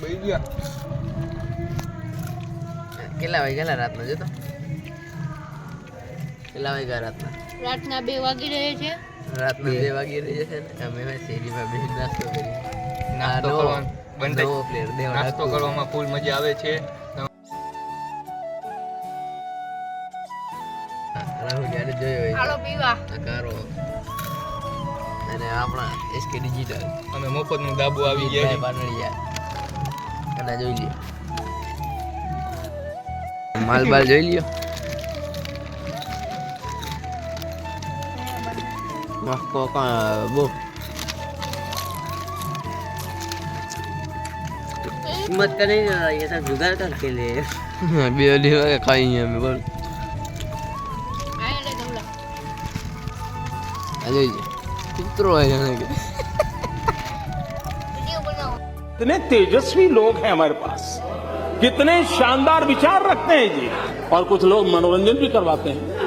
બઈ ગયા કેટલા વાગ્યા રાતના જોતો કેટલા વાગ્યા રાતના? રાતના બે વાગી રહે છે. રાતના બે વાગી રહી છે ને? અમે શેરીમાં બેસી નાસ્તો કરી. નાસ્તો કરવાનો. બંધ દેવ નાસ્તો. કરવામાં ફૂલ મજા આવે છે. રાહુલ જ્યારે જોયો હોય. હાલો પીવા. કારો અને આપણા એસકે ડિજિટલ અમે મફતનું દાબુ આવી ગયા પાટણિયા અને જોઈ લ્યો માલ બાલ જોઈ લ્યો મસ્કો કા બો हिम्मत करेंगे ना ये सब जुगाड़ करके ले બે અઢી વાગે ખાઈ અમે બોલ આયા લે ગમલા આ જોઈ લ્યો કૂતરો कितने तेजस्वी लोग हैं हमारे पास कितने शानदार विचार रखते हैं जी और कुछ लोग मनोरंजन भी करवाते हैं